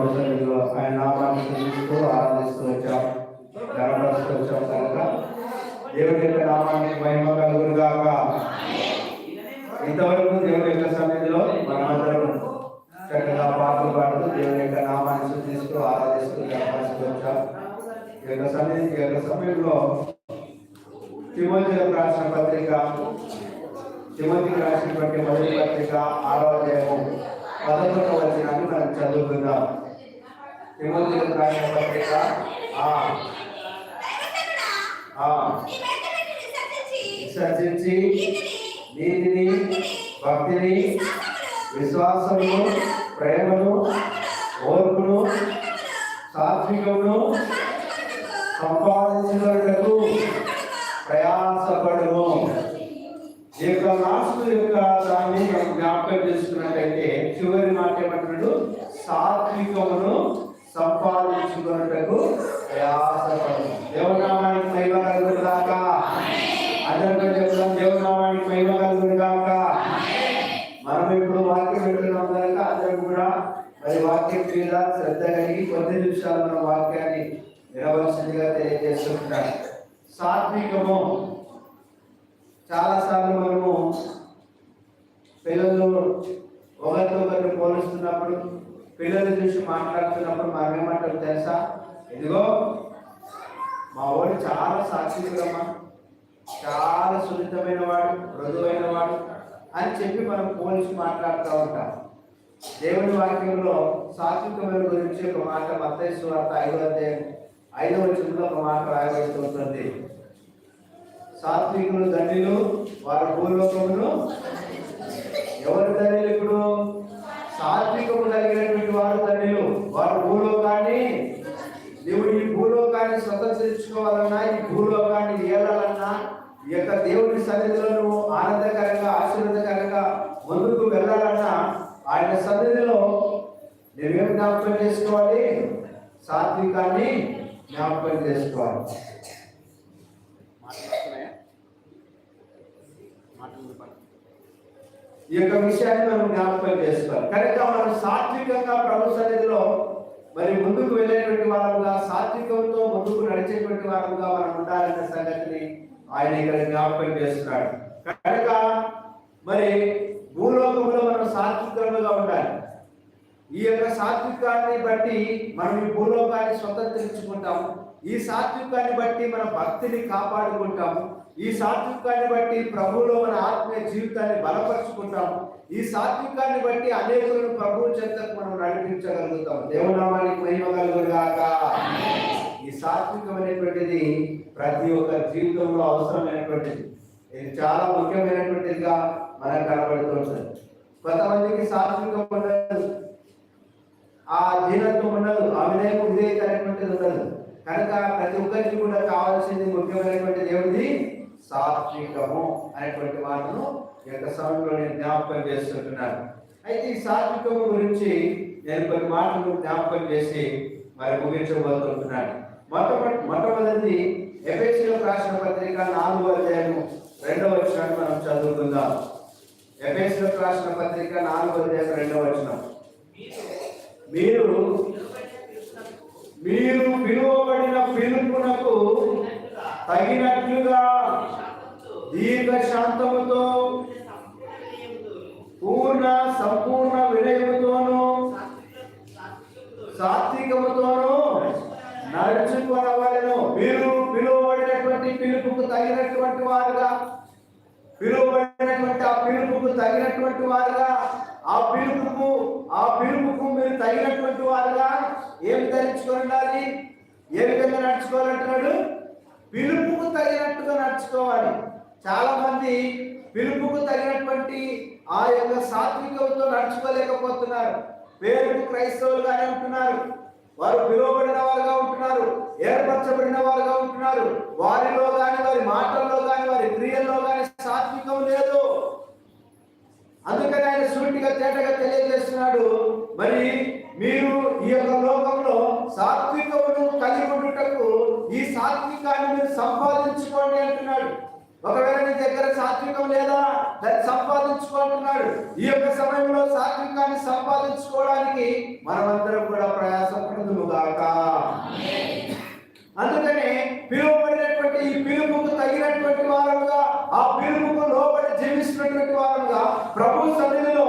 మరి ఆయన నామాన్ని చూస్తూ ఆరాధిస్తూ వచ్చాం. గర్వపరుస్తూ వచ్చాం కనుక. దేవుని యొక్క నామానికి మహిమ కలుగును ఇంతవరకు దేవుని యొక్క సన్నిధిలో మనమందరం చక్కగా పాటలు పాడుతూ దేవుని యొక్క నామాన్ని సూచిస్తూ ఆరాధిస్తూ గర్వపరుస్తూ వచ్చాం. ఈ యొక్క సన్నిధి ఈ యొక్క సమయంలో తిమోతి రాసిన పత్రిక తిమోతి రాసినటువంటి మొదటి పత్రిక ఆరో అధ్యాయము పదకొండవ వచ్చినాన్ని మనం చదువుకుందాం. తిమోతిలకు రాసిన పత్రిక విసర్జించి నీతిని భక్తిని విశ్వాసమును ప్రేమను ఓర్పును సాత్వికమును సంపాదించినట్టు ప్రయాసపడును ఈ యొక్క లాస్ట్ యొక్క దాన్ని మనం జ్ఞాపకం చేసుకున్నట్టయితే చివరి మాట ఏమంటున్నాడు? సాత్వికమును సంపాదించుకున్నటకు ప్రయాసపడును దేవనామానికి మహిమ కలుగును గాక. అందరికీ చెప్తాం దేవనామానికి మహిమ కలుగును గాక. మనం ఇప్పుడు వాక్యం పెట్టుకున్నాం కనుక అందరం కూడా మరి వాక్యం మీద శ్రద్ధ కలిగి కొద్ది నిమిషాలు మన వాక్యాన్ని వినవలసిందిగా తెలియజేస్తుంటారు సాత్వికము. చాలాసార్లు మనము పిల్లలు ఒకరితో ఒకరిని పోలుస్తున్నప్పుడు పిల్లల చూసి మాట్లాడుతున్నప్పుడు మనం ఏమంటాం తెలుసా? ఇదిగో మా వాడు చాలా సాత్వికమా చాలా సున్నితమైన వాడు మృదువైన వాడు అని చెప్పి మనం పోలిసి మాట్లాడుతూ ఉంటాం. దేవుని వాక్యంలో సాత్వికమైన గురించి ఒక మాట మత్తయి సువార్త ఐదో అధ్యాయం ఐదవ వచనంలో ఒక మాట రాయబడుతుంది సాత్వికులు ధనిలు వారి భూలోకములు. ఎవరు ధనిలు ఇప్పుడు? సాత్వికము కలిగినటువంటి వారు ధన్యులు వారు భూలోకాన్ని దేవుడు ఈ భూలోకాన్ని స్వతంత్రించుకోవాలన్నా ఈ భూలోకాన్ని ఏలాలన్నా ఈ యొక్క దేవుని సన్నిధిలో నువ్వు ఆనందకరంగా ఆశీర్వదకరంగా ముందుకు వెళ్ళాలన్నా ఆయన సన్నిధిలో నువ్వేం జ్ఞాపకం చేసుకోవాలి? సాత్వికాన్ని జ్ఞాపకం చేసుకోవాలి. ఈ యొక్క విషయాన్ని మనం జ్ఞాపకం చేసుకోవాలి. కనుక మనం సాత్వికంగా ప్రభు సన్నిధిలో మరి ముందుకు వెళ్ళేటువంటి వారంగా సాత్వికంతో ముందుకు నడిచేటువంటి వారంగా మనం ఉండాలన్న సంగతిని ఆయన ఇక్కడ జ్ఞాపకం చేస్తున్నాడు. కనుక మరి భూలోకంలో మనం సాత్వికంగా ఉండాలి. ఈ యొక్క సాత్వికాన్ని బట్టి మనం ఈ భూలోకాన్ని స్వతంత్రించుకుంటాము ఈ సాత్వికాన్ని బట్టి మన భక్తిని కాపాడుకుంటాము ఈ సాత్వికాన్ని బట్టి ప్రభువులో మన ఆత్మీయ జీవితాన్ని బలపరుచుకుంటాము. ఈ సాత్వికాన్ని బట్టి అనేకులను ప్రభువు చెంతకు మనం నడిపించగలుగుతాం. దేవునామానికి మహిమ కలుగుగాక ఈ సాత్వికం అనేటువంటిది ప్రతి ఒక్క జీవితంలో అవసరమైనటువంటిది. ఇది చాలా ముఖ్యమైనటువంటిదిగా మనకు కనబడుతుంటుంది కొంతమందికి సాత్వికం ఉండదు. ఆ దీనత్వం ఉండదు. ఆ వినయం విధేయత అనేటువంటిది ఉండదు. కనుక ప్రతి ఒక్కరికి కూడా కావాల్సింది ముఖ్యమైనటువంటి దేవుడిది సాత్వికము అనేటువంటి మాటను ఈ యొక్క సమయంలో నేను జ్ఞాపకం చేస్తుంటున్నాను అయితే ఈ సాత్వికము గురించి నేను కొన్ని మాటలు జ్ఞాపకం చేసి మరి ముగించబోతుంటున్నాను. మొట్టమొదటి మొట్టమొదటిది ఎఫ్ఎస్సీలో రాసిన పత్రిక నాలుగో అధ్యాయము రెండవ వచనాన్ని మనం చదువుకుందాం. ఎఫ్ఎస్సీలో రాసిన పత్రిక నాలుగో అధ్యాయం రెండవ వచనం. మీరు మీరు పిలువబడిన పిలుపునకు తగినట్లుగా దీర్ఘ శాంతముతో పూర్ణ సంపూర్ణ వినయముతోను సాత్వికముతోను నడుచుకొనవలెను. మీరు పిలువబడినటువంటి పిలుపుకు తగినటువంటి వారుగా పిలువబడినటువంటి ఆ పిలుపుకు తగినటువంటి వారుగా ఆ పిలుపుకు ఆ పిలుపుకు మీరు తగినటువంటి వారుగా ఏం ధరించుకొని ఉండాలి? ఏ విధంగా నడుచుకోవాలంటున్నాడు? పిలుపుకు తగినట్టుగా నడుచుకోవాలి. చాలా మంది పిలుపుకు తగినటువంటి ఆ యొక్క సాత్వికంతో నడుచుకోలేకపోతున్నారు. పేరుకు క్రైస్తవులుగానే ఉంటున్నారు వారు పిలువబడిన వారుగా ఉంటున్నారు. ఏర్పరచబడిన వారుగా ఉంటున్నారు. వారిలో కానీ వారి మాటల్లో కానీ వారి క్రియల్లో కానీ సాత్వికం లేదు. అందుకని ఆయన సూటిగా తేటగా తెలియజేస్తున్నాడు. మరి మీరు ఈ యొక్క లోకంలో సాత్వికమును కలిగి ఉండుటకు ఈ సాత్వికాన్ని మీరు సంపాదించుకోండి అంటున్నాడు. ఒకవేళ నీ దగ్గర సాత్వికం లేదా దాన్ని సంపాదించుకుంటున్నాడు ఈ యొక్క సమయంలో సాత్వికాన్ని సంపాదించుకోవడానికి మనమందరం కూడా ప్రయాసపడుదుము గాక అందుకని పిలువబడినటువంటి ఈ పిలుపుకు తగినటువంటి వారముగా ఆ పిలుపుకు లోబడి జీవిస్తున్నటువంటి వారముగా ప్రభు సన్నిధిలో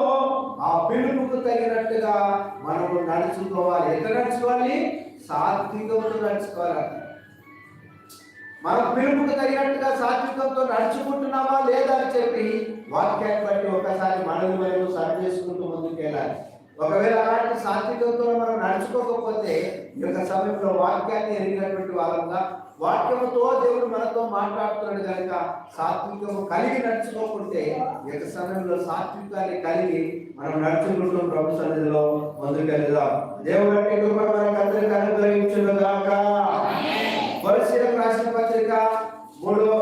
ఆ పిలుపుకు తగినట్టుగా మనము నడుచుకోవాలి. ఎట్లా నడుచుకోవాలి? సాత్వికంతో నడుచుకోవాలి. మనం పిలుపుకు తగినట్టుగా సాత్వికంతో నడుచుకుంటున్నామా లేదా అని చెప్పి వాక్యాన్ని బట్టి ఒకసారి మనల్ని మేము సరి చేసుకుంటూ ముందుకెళ్ళాలి. ఒకవేళ అలాంటి సాత్వికంతో మనం నడుచుకోకపోతే ఈ యొక్క సమయంలో వాక్యాన్ని ఎరిగినటువంటి వాళ్ళంగా వాక్యముతో దేవుడు మనతో మాట్లాడుతున్నాడు కనుక సాత్వికము కలిగి నడుచుకోకుంటే సమయంలో సాత్వికాన్ని కలిగి మనం నడుచుకుంటూ ప్రభు సన్నిధిలో ముందుకెళ్దాం దేవుడు అంటే కృప మనకు అందరికీ అనుగ్రహించును గాక పరిశీలన రాసిన పత్రిక మూడో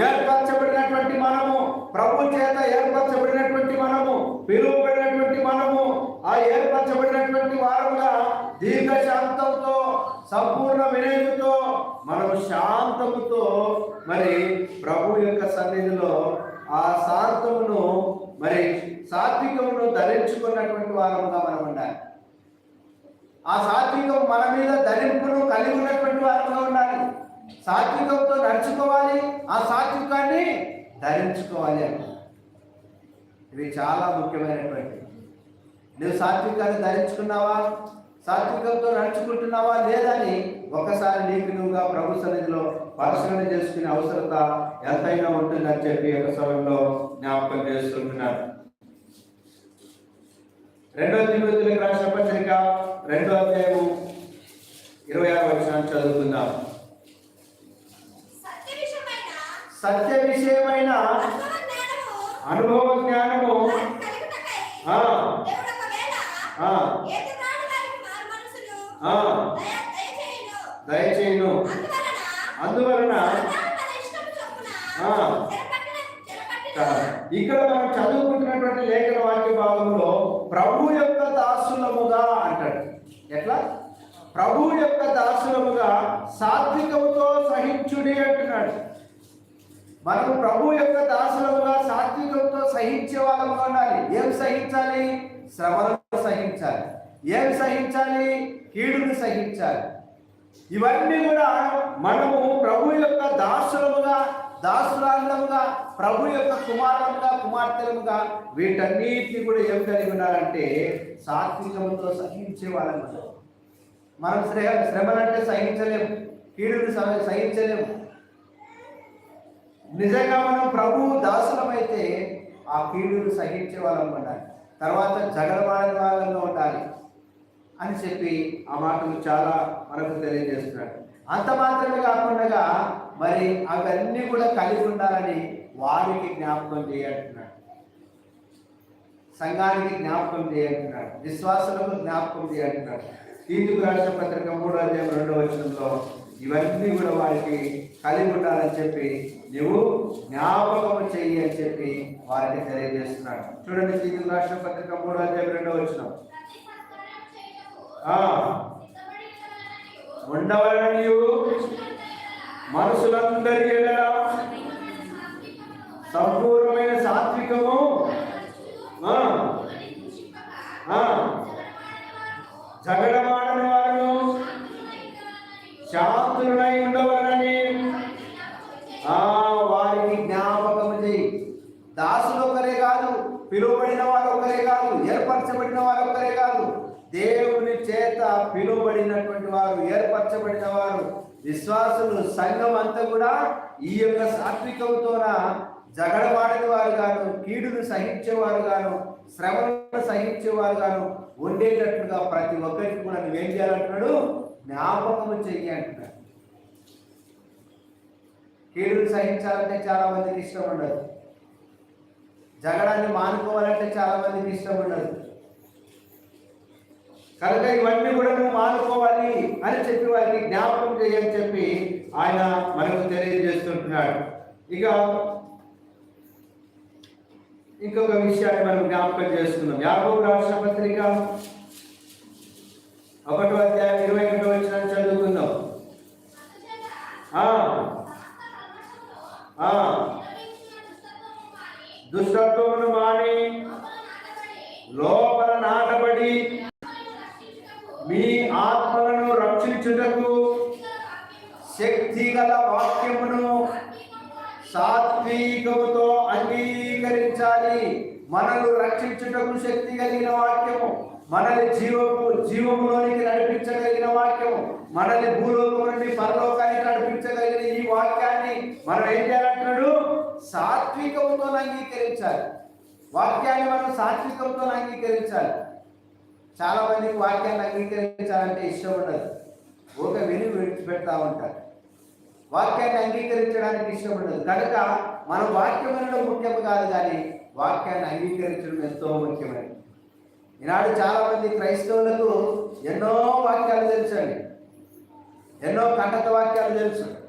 ఏర్పరచబడినటువంటి మనము ప్రభు చేత ఏర్పరచబడినటువంటి మనము పిలువబడినటువంటి మనము ఆ ఏర్పరచబడినటువంటి వారముగా దీర్ఘ శాంతంతో సంపూర్ణ వినయముతో మనము శాంతముతో మరి ప్రభు యొక్క సన్నిధిలో ఆ శాంతమును మరి సాత్వికమును ధరించుకున్నటువంటి వారముగా మనం ఉండాలి. ఆ సాత్వికం మన మీద ధరింపును కలిగి ఉన్నటువంటి వారంగా ఉండాలి. సాత్వికంతో నడుచుకోవాలి. ఆ సాత్వికాన్ని ధరించుకోవాలి అని. ఇవి చాలా ముఖ్యమైనటువంటి. నువ్వు సాత్వికాన్ని ధరించుకున్నావా? సాత్వికంతో నడుచుకుంటున్నావా? లేదని ఒకసారి నీకు నువ్వుగా ప్రభు సన్నిధిలో పరిశీలన చేసుకునే అవసరత ఎంతైనా ఉంటుందని చెప్పి ఒక సమయంలో జ్ఞాపకం చేస్తుంటున్నాడు రెండో తిరుగుతులకు రాసిన పత్రిక రెండో అధ్యాయము ఇరవై ఆరు వచ్చిన చదువుకుందాం. సత్య విషయమైన అనుభవ జ్ఞానము. దయచేయును. అందువలన ఇక్కడ మనం చదువుకుంటున్నటువంటి లేఖన వాక్య భాగంలో ప్రభు యొక్క దాసులముగా అంటాడు. ఎట్లా? ప్రభు యొక్క దాసులముగా సాత్వికముతో సహించుడి అంటున్నాడు. మనము ప్రభు యొక్క దాసులముగా సాత్వికంతో సహించే వాళ్ళముగా ఉండాలి. ఏం సహించాలి? శ్రమలను సహించాలి. ఏం సహించాలి? కీడును సహించాలి. ఇవన్నీ కూడా మనము ప్రభు యొక్క దాసులముగా దాసురాంగముగా ప్రభు యొక్క కుమారులుగా కుమార్తెలుగా వీటన్నిటిని కూడా ఏం కలిగి ఉన్నారంటే సాత్వికముతో సహించే వాళ్ళము మనం శ్రమ శ్రమలంటే సహించలేము. కీడుని సహించలేము. నిజంగా మనం ప్రభు దాసులమైతే ఆ కీడును సహించే వాళ్ళం ఉండాలి. తర్వాత జగడమాడిన వాళ్ళంగా ఉండాలి అని చెప్పి ఆ మాటలు చాలా మనకు తెలియజేస్తున్నాడు. అంత మాత్రమే కాకుండా మరి అవన్నీ కూడా కలిగి ఉండాలని వారికి జ్ఞాపకం చేయంటున్నాడు. సంఘానికి జ్ఞాపకం చేయంటున్నాడు. విశ్వాసులకు జ్ఞాపకం చేయంటున్నాడు. తీర్పు రాష్ట్ర పత్రిక మూడో అధ్యాయం రెండో వచనంలో ఇవన్నీ కూడా వారికి కలిగి ఉండాలని చెప్పి నువ్వు జ్ఞాపకం చెయ్యి అని చెప్పి వారికి తెలియజేస్తున్నాడు. చూడండి తీర్పు రాష్ట్ర పత్రిక మూడో అధ్యాయం రెండో వచ్చిన ఆ, ఉండవలని మనుషులందరి సంపూర్ణమైన సాత్వికము. ఆ, జగడమాడని వారు శాంతులై ఉండవ పిలువబడిన వారు ఒకరే కాదు ఏర్పరచబడిన వారు ఒకరే కాదు. దేవుని చేత పిలువబడినటువంటి వారు ఏర్పరచబడిన వారు విశ్వాసులు సంఘం అంతా కూడా ఈ యొక్క సాత్వికంతోన జగడవాడిన వారు గాను కీడును సహించేవారు గాను శ్రమను సహించేవారు గాను ఉండేటట్లుగా ప్రతి ఒక్కరికి కూడా నువ్వేం చేయాలంటున్నాడు? జ్ఞాపకము చెయ్యి అంటున్నాడు. కీడును సహించాలంటే చాలా మందికి ఇష్టం ఉండదు. జగడాన్ని మానుకోవాలంటే చాలా మందికి ఇష్టం ఉండదు కనుక ఇవన్నీ కూడా నువ్వు మానుకోవాలి అని చెప్పి వారికి జ్ఞాపకం చేయని చెప్పి ఆయన మనకు తెలియజేస్తుంటున్నాడు. ఇక ఇంకొక విషయాన్ని మనం జ్ఞాపకం చేసుకుందాం. యాభై రాష్ట్ర పత్రిక ఒకటో అధ్యాయం ఇరవై ఒకటో వచ్చిన చదువుకుందాం. ఆ, ఆ, దుష్టత్వమును మాని లోపల నాటబడి మీ ఆత్మలను రక్షించుటకు శక్తి గల వాక్యమును సాత్వికముతో అంగీకరించాలి. మనల్ని రక్షించుటకు శక్తి కలిగిన వాక్యము మనల్ని జీవము జీవములోనికి నడిపించగలిగిన వాక్యము మనల్ని భూలోకం నుండి పరలోకానికి నడిపించగలిగిన ఈ వాక్యాన్ని మనం ఏం చేయాలి? సాత్వికంతో అంగీకరించాలి. వాక్యాన్ని మనం సాత్వికంతో అంగీకరించాలి. చాలా మందికి వాక్యాన్ని అంగీకరించాలంటే ఇష్టం ఉండదు. ఒక విని విడిచిపెడతా ఉంటారు. వాక్యాన్ని అంగీకరించడానికి ఇష్టం ఉండదు. కనుక మన వాక్యం అనడం ముఖ్యం కాదు కానీ వాక్యాన్ని అంగీకరించడం ఎంతో ముఖ్యమైనది. ఈనాడు చాలామంది క్రైస్తవులకు ఎన్నో వాక్యాలు తెలుసండి. ఎన్నో కంటక వాక్యాలు తెలుసు.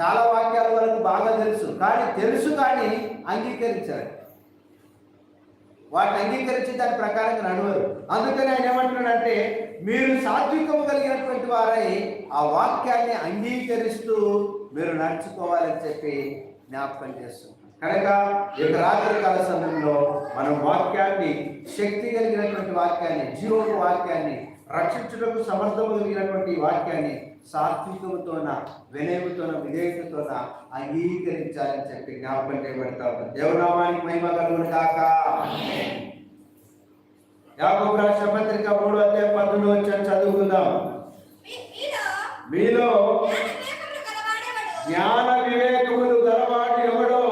చాలా వాక్యాల వరకు బాగా తెలుసు. కానీ తెలుసు కానీ అంగీకరించారు. వాటిని అంగీకరించి దాని ప్రకారంగా నడవరు. అందుకని ఆయన ఏమంటున్నాడంటే మీరు సాత్వికము కలిగినటువంటి వారై ఆ వాక్యాన్ని అంగీకరిస్తూ మీరు నడుచుకోవాలని చెప్పి జ్ఞాపకం చేస్తున్నాం కనుక ఈ యొక్క రాత్రికాల సమయంలో మనం వాక్యాన్ని శక్తి కలిగినటువంటి వాక్యాన్ని జీవపు వాక్యాన్ని రక్షించుటకు సమర్థము కలిగినటువంటి వాక్యాన్ని సాత్వికముతోన వినయముతోన విధేయతతోన అంగీకరించాలని చెప్పి జ్ఞాపకం చేయబడతా ఉంటాం దేవనామానికి మహిమ కలుగును కాక యాకోబు రాష్ట్ర పత్రిక మూడు అధ్యాయం పద్దులు వచ్చాను చదువుకుందాం. మీలో జ్ఞాన వివేకములు గలవాడు ఎవడో?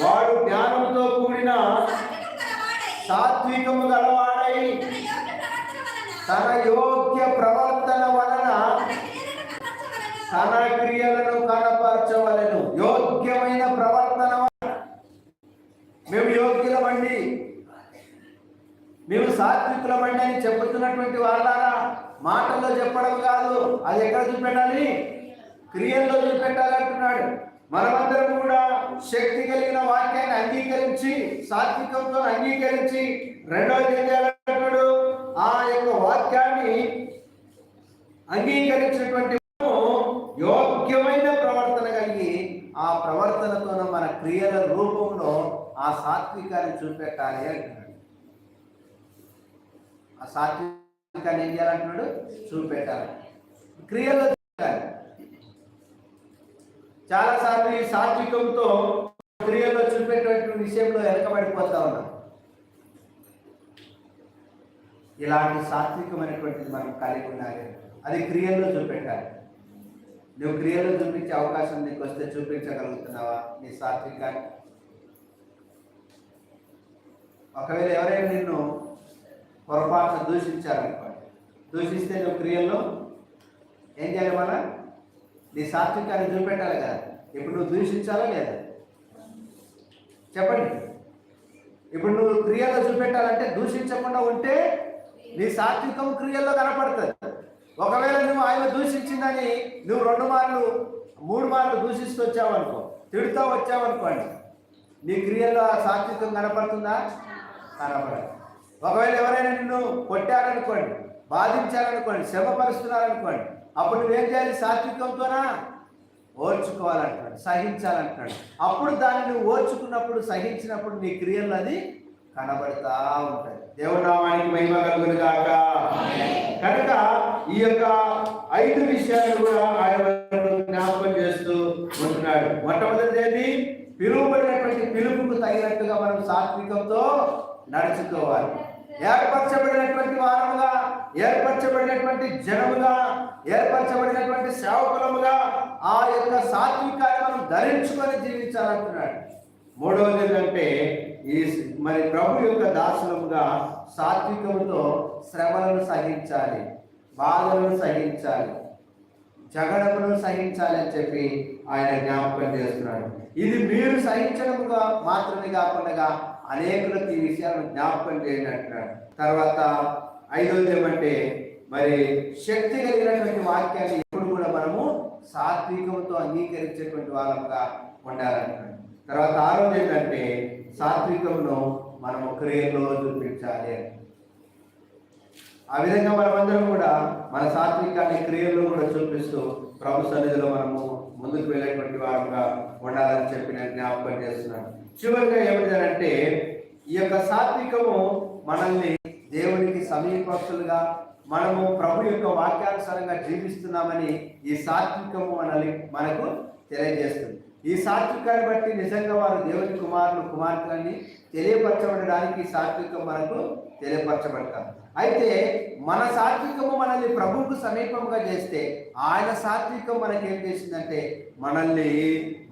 వాడు జ్ఞానంతో కూడిన సాత్వికము గలవాడై తన యోగ్య ప్రవర్తన వలన తన క్రియలను కనపరచవలను. యోగ్యమైన ప్రవర్తన మేము యోగ్యులమండి. మేము సాత్వికులమండి అని చెబుతున్నటువంటి వాళ్ళారా మాటల్లో చెప్పడం కాదు. అది ఎక్కడ చూపెట్టాలి? క్రియల్లో చూపెట్టాలంటున్నాడు మనమందరం కూడా శక్తి కలిగిన వాక్యాన్ని అంగీకరించి సాత్వికంతో అంగీకరించి రెండవది ఏం చేయాలంటున్నాడు? ఆ యొక్క వాక్యాన్ని అంగీకరించినటువంటి యోగ్యమైన ప్రవర్తన కలిగి ఆ ప్రవర్తనతోన మన క్రియల రూపంలో ఆ సాత్వికాన్ని చూపెట్టాలి అంటున్నాడు. ఆ సాత్వికాన్ని ఏం చేయాలంటున్నాడు? చూపెట్టాలి. క్రియలో చూపెట్టాలి చాలాసార్లు ఈ సాత్వికంతో క్రియలో చూపెట్టేటువంటి విషయంలో వెనకబడిపోతా ఉన్నాం. ఇలాంటి సాత్వికమైనటువంటిది మనం కలిగి ఉండాలి. అది క్రియల్లో చూపెట్టాలి. నువ్వు క్రియల్లో చూపించే అవకాశం నీకు వస్తే చూపించగలుగుతున్నావా నీ సాత్వికాన్ని? ఒకవేళ ఎవరైనా నిన్ను పొరపాటున దూషించారనుకోండి దూషిస్తే నువ్వు క్రియల్లో ఏం చేయాలి మన నీ సాత్వికాన్ని చూపెట్టాలి కదా. ఇప్పుడు నువ్వు దూషించాలా లేదా? చెప్పండి. ఇప్పుడు నువ్వు క్రియలో చూపెట్టాలంటే దూషించకుండా ఉంటే నీ సాత్వికం క్రియల్లో కనపడుతుంది. ఒకవేళ నువ్వు ఆయన దూషించిందని నువ్వు రెండు మార్లు మూడు మార్లు దూషిస్తూ వచ్చావనుకో తిడుతూ వచ్చావనుకోండి నీ క్రియల్లో ఆ సాత్వికం కనపడుతుందా? కనపడదు. ఒకవేళ ఎవరైనా నిన్ను కొట్టారనుకోండి బాధించారనుకోండి శ్రమపరుస్తున్నారనుకోండి అప్పుడు నువ్వేం చేయాలి? సాత్వికంతోనా? ఓర్చుకోవాలంటాడు సహించాలంటాడు అప్పుడు దాన్ని నువ్వు ఓర్చుకున్నప్పుడు సహించినప్పుడు నీ క్రియల్లో అది కనబడతా ఉంటుంది. దేవుడి నామానికి మహిమ కలుగును గాక. కనుక ఈ యొక్క ఐదు విషయాలు కూడా ఆయన జ్ఞాపకం చేస్తూ ఉంటున్నాడు. మొట్టమొదటిది పిలువబడినటువంటి పిలుపుకు తగినట్టుగా మనం సాత్వికంతో నడుచుకోవాలి. ఏర్పరచబడినటువంటి వారముగా ఏర్పరచబడినటువంటి జనముగా ఏర్పరచబడినటువంటి సేవకులముగా ఆ యొక్క సాత్వికాన్ని మనం ధరించుకొని జీవించాలంటున్నాడు. మూడవది ఏంటంటే ఈ మరి ప్రభు యొక్క దాసులముగా సాత్వికముతో శ్రమలను సహించాలి బాధలను సహించాలి జగడమును సహించాలి అని చెప్పి ఆయన జ్ఞాపకం చేస్తున్నాడు. ఇది మీరు సహించడముగా మాత్రమే కాకుండా అనేకులకు ఈ విషయాలను జ్ఞాపకం చేయండి అంటున్నాడు. తర్వాత ఐదోది ఏమంటే మరి శక్తి కలిగినటువంటి వాక్యాన్ని ఎప్పుడు కూడా మనము సాత్వికంతో అంగీకరించేటువంటి వాళ్ళంగా ఉండాలంటున్నాడు. తర్వాత ఆరోగ్యం సాత్వికంను మనము క్రియల్లో చూపించాలి ఆ విధంగా మనమందరం కూడా మన సాత్వికాన్ని క్రియల్లో కూడా చూపిస్తూ ప్రభు సన్నిధిలో మనము ముందుకు వెళ్ళేటువంటి వారంగా ఉండాలని చెప్పి నేను జ్ఞాపకం చేస్తున్నాను. చివరిగా ఏమిటంటే ఈ యొక్క సాత్వికము మనల్ని దేవునికి సమీపస్తులుగా మనము ప్రభు యొక్క వాక్యానుసారంగా జీవిస్తున్నామని ఈ సాత్వికము మనల్ని మనకు తెలియజేస్తుంది. ఈ సాత్వికాన్ని బట్టి నిజంగా వారు దేవుని కుమారులు కుమార్తెలని తెలియపరచబడడానికి ఈ సాత్వికం మనకు తెలియపరచబడతారు అయితే మన సాత్వికము మనల్ని ప్రభువుకు సమీపంగా చేస్తే ఆయన సాత్వికం మనకి ఏం చేసిందంటే మనల్ని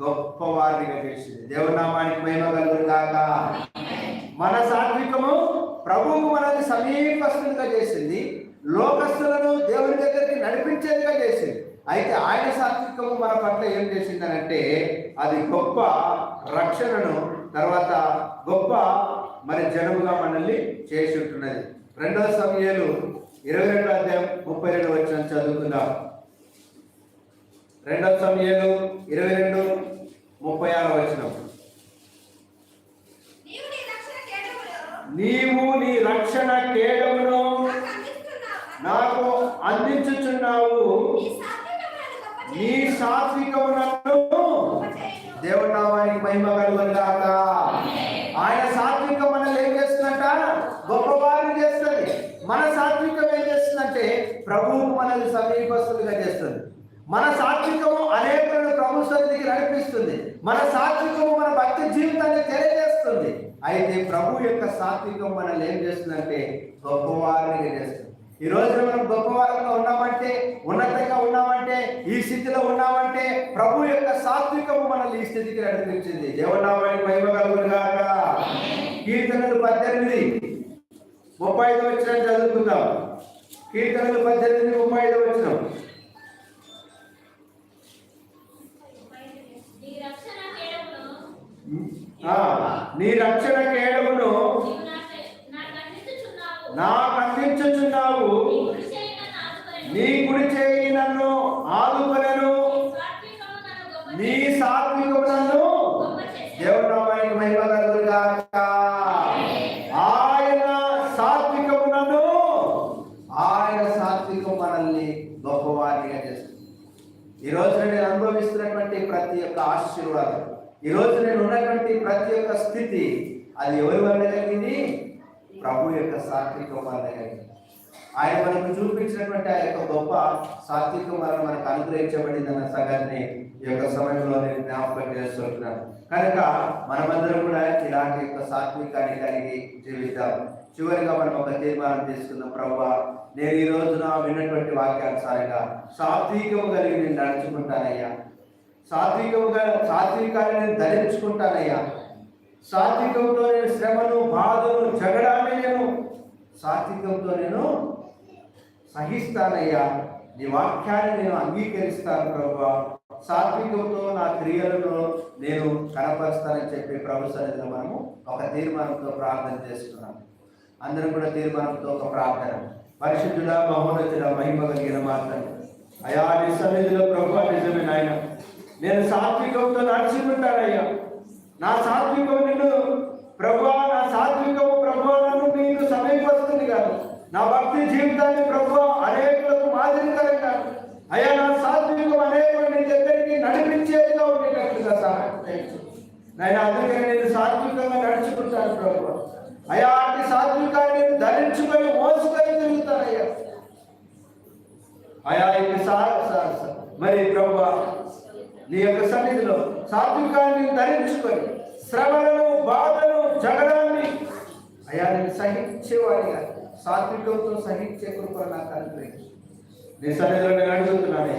గొప్పవారిగా చేసింది. దేవనామానికి మహిమ కలుగుగాక కాక మన సాత్వికము ప్రభువుకు మనల్ని సమీపస్తులుగా చేసింది. లోకస్తులను దేవుని దగ్గరికి నడిపించేదిగా చేసింది. అయితే ఆయన సాత్వికము మన పట్ల ఏం చేసిందనంటే అది గొప్ప రక్షణను తర్వాత గొప్ప మరి జనముగా మనల్ని చేసి ఉంటున్నది రెండవ సమయాలు ఇరవై రెండో అధ్యాయం ముప్పై రెండు వచ్చిన చదువుకుందాం. రెండవ సమయాలు ఇరవై రెండు ముప్పై ఆరు వచ్చినాం నీవు నీ రక్షణ కేడమును. నాకు అందించుచున్నావు. నీ సాత్వికములను దేవుడు నామానికి మహిమ కలుగును గాక ఆయన సాత్వికం మనల్ని ఏం చేస్తుందంట? గొప్పవారిని చేస్తుంది. మన సాత్వికం ఏం చేస్తుందంటే ప్రభువు మనల్ని సమీపస్తులుగా చేస్తుంది. మన సాత్వికము అనేకులను ప్రభు సన్నిధికి నడిపిస్తుంది. మన సాత్వికము మన భక్తి జీవితాన్ని తెలియజేస్తుంది. అయితే ప్రభు యొక్క సాత్వికం మనల్ని ఏం చేస్తుందంటే గొప్పవారిని చేస్తుంది. ఈ రోజు మనం గొప్పవారంగా ఉన్నామంటే ఉన్నతంగా ఉన్నామంటే ఈ స్థితిలో ఉన్నామంటే ప్రభు యొక్క సాత్వికము మనల్ని ఈ స్థితికి నడిపించింది. దేవునామానికి మహిమ కలుగును గాక కీర్తనలు పద్దెనిమిది ముప్పై ఐదు వచ్చిన చదువుకుందాం. కీర్తనలు పద్దెనిమిది ముప్పై ఐదు వచ్చిన నీ రక్షణ కేడమును నీ రక్షణ నీ కుడి చేయి నన్ను ఆదుకొనను. నీ కుడి నన్ను ఆదుకొనెను నీ సాత్వికము నీ సాత్వికము నన్ను గొప్ప నన్ను మహిమ కలుగును గాక ఆయన సాత్వికమునను ఆయన సాత్వికం మనల్ని గొప్పవారిగా చేస్తుంది. ఈ రోజు నేను అనుభవిస్తున్నటువంటి ప్రతి ఒక్క ఆశీర్వాదం ఈ రోజు నేను ఉన్నటువంటి ప్రతి ఒక్క స్థితి అది ఎవరి వల్ల కలిగింది? ప్రభు యొక్క సాత్విక వల్ల ఆయన మనకు చూపించినటువంటి ఆ యొక్క గొప్ప సాత్విక వల్ల మనకు అనుగ్రహించబడిందన్న సగాన్ని ఈ యొక్క సమయంలో నేను జ్ఞాపకం చేస్తున్నాను కనుక మనమందరం కూడా ఇలాంటి యొక్క సాత్వికాన్ని కలిగి జీవిద్దాం. చివరిగా మనం ఒక తీర్మానం తీసుకుందాం. ప్రభు నేను ఈ రోజున విన్నటువంటి వాక్యానుసారంగా సాత్వికము కలిగి నేను నడుచుకుంటానయ్యా. సాత్వికముగా సాత్వికాన్ని నేను ధరించుకుంటానయ్యా. సాత్వికంతో నేను శ్రమను బాధను జగడాన్ని నేను సాత్వికంతో నేను సహిస్తానయ్యా. నీ వాక్యాన్ని నేను అంగీకరిస్తాను ప్రభు. సాత్వికంతో నా క్రియలను నేను కనపరుస్తానని చెప్పి ప్రభు సన్నిధిలో మనము ఒక తీర్మానంతో ప్రార్థన చేస్తున్నాం. అందరం కూడా తీర్మానంతో ఒక ప్రార్థన. పరిశుద్ధుల మహోన్నతుల మహిమ కలిగిన మాత్రం అయా నీ సన్నిధిలో ప్రభు నిజమే నాయన. నేను సాత్వికంతో నడుచుకుంటానయ్యా నా సాత్ నిన్ను ప్రభు నా సాత్వికము ప్రభు నన్ను మీకు సమీపస్తుంది కాదు నా భక్తి జీవితాన్ని ప్రభు అనేకులకు మాదిరికరంగా అయ్యా నా సాత్వికం అనేకులు నీ దగ్గరికి నడిపించేదిగా ఉండేటట్లుగా సహాయం చేయించు. నాయన అందుకని నేను సాత్వికంగా నడుచుకుంటాను ప్రభు అయ్యా అట్టి సాత్వికాన్ని నేను ధరించుకొని మోసుకొని తిరుగుతానయ్యా అయా ఇది సా- సా- సా- మరి ప్రభు నీ యొక్క సన్నిధిలో సాత్వికాన్ని ధరించుకొని శ్రమలను బాధను జగడాన్ని అయ్యా నేను సహించేవాడిగా సాత్వికంతో సహించే కృపను నాకు అనుగ్రహించు. నీ సన్నిధిలో నేను అడుగుతున్నాను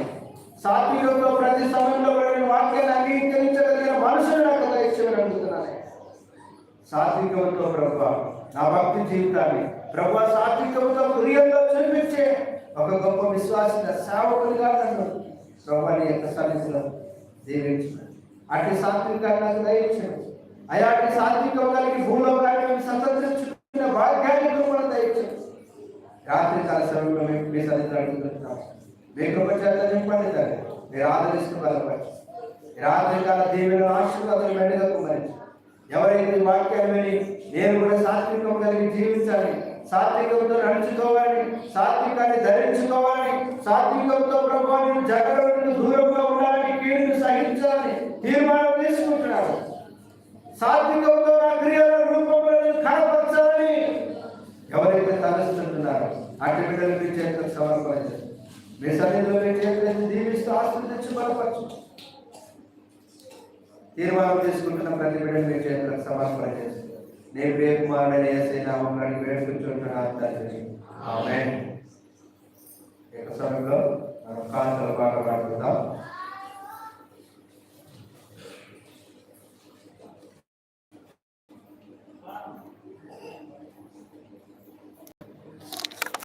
సాత్వికంతో ప్రతి సమయంలో నేను వాక్యాన్ని అంగీకరించగలిగిన మనుషులు నాకు దయచేయమని అడుగుతున్నాను. సాత్వికంతో ప్రభు నా భక్తి జీవితాన్ని ప్రభు సాత్వికంతో క్రియల్లో చూపించే ఒక గొప్ప విశ్వాస సేవకునిగా నన్ను ప్రభు యొక్క సన్నిధిలో దీవించు. అటు సాత్వికాన్ని నాకు దయచేయము అయ్యా అటు సాత్వికం భూలోకాన్ని మేము సంతరించుకున్న భాగ్యాన్ని కూడా దయచేయము రాత్రి కాల సమయంలో మేము మీ సన్నిధిలో అడుగుతున్నాం మీ చేత నింపండి తండ్రి మీరు ఆదరిస్తూ బలపడి రాత్రి కాల దేవుని ఆశీర్వాదం మెండుగా కుమరించి ఎవరైతే వాక్యాన్ని నేను కూడా సాత్వికం కలిగి జీవించాలి. సాత్వికంతో నడుచుకోవాలి సాత్వికాన్ని ధరించుకోవాలి సాత్వికంతో ప్రభావం జగడ నుండి దూరంగా ఉండాలని కీడును సహించాలని తీర్మానం తీసుకుంటున్నాను సాత్వికంతో నా క్రియల రూపంలో కనపరచాలని ఎవరైతే తలుస్తుంటున్నారో అటు బిడ్డలు మీ చేతులకు సమర్పించారు మీ సన్నిధిలో మీ చేతులను దీవిస్తూ ఆస్వాదించి బలపరచు. తీర్మానం తీసుకుంటున్న ప్రతి బిడ్డలు మీ చేతులకు సమర్పణ చేస్తారు నేను ప్రియకుమారుడైన ఏసై నామం అడిగి వేడుకుంటున్నాను తండ్రి. ఆమేన్. ఈ యొక్క సమయంలో మనం కాంతలు పాట పాడుకుందాం.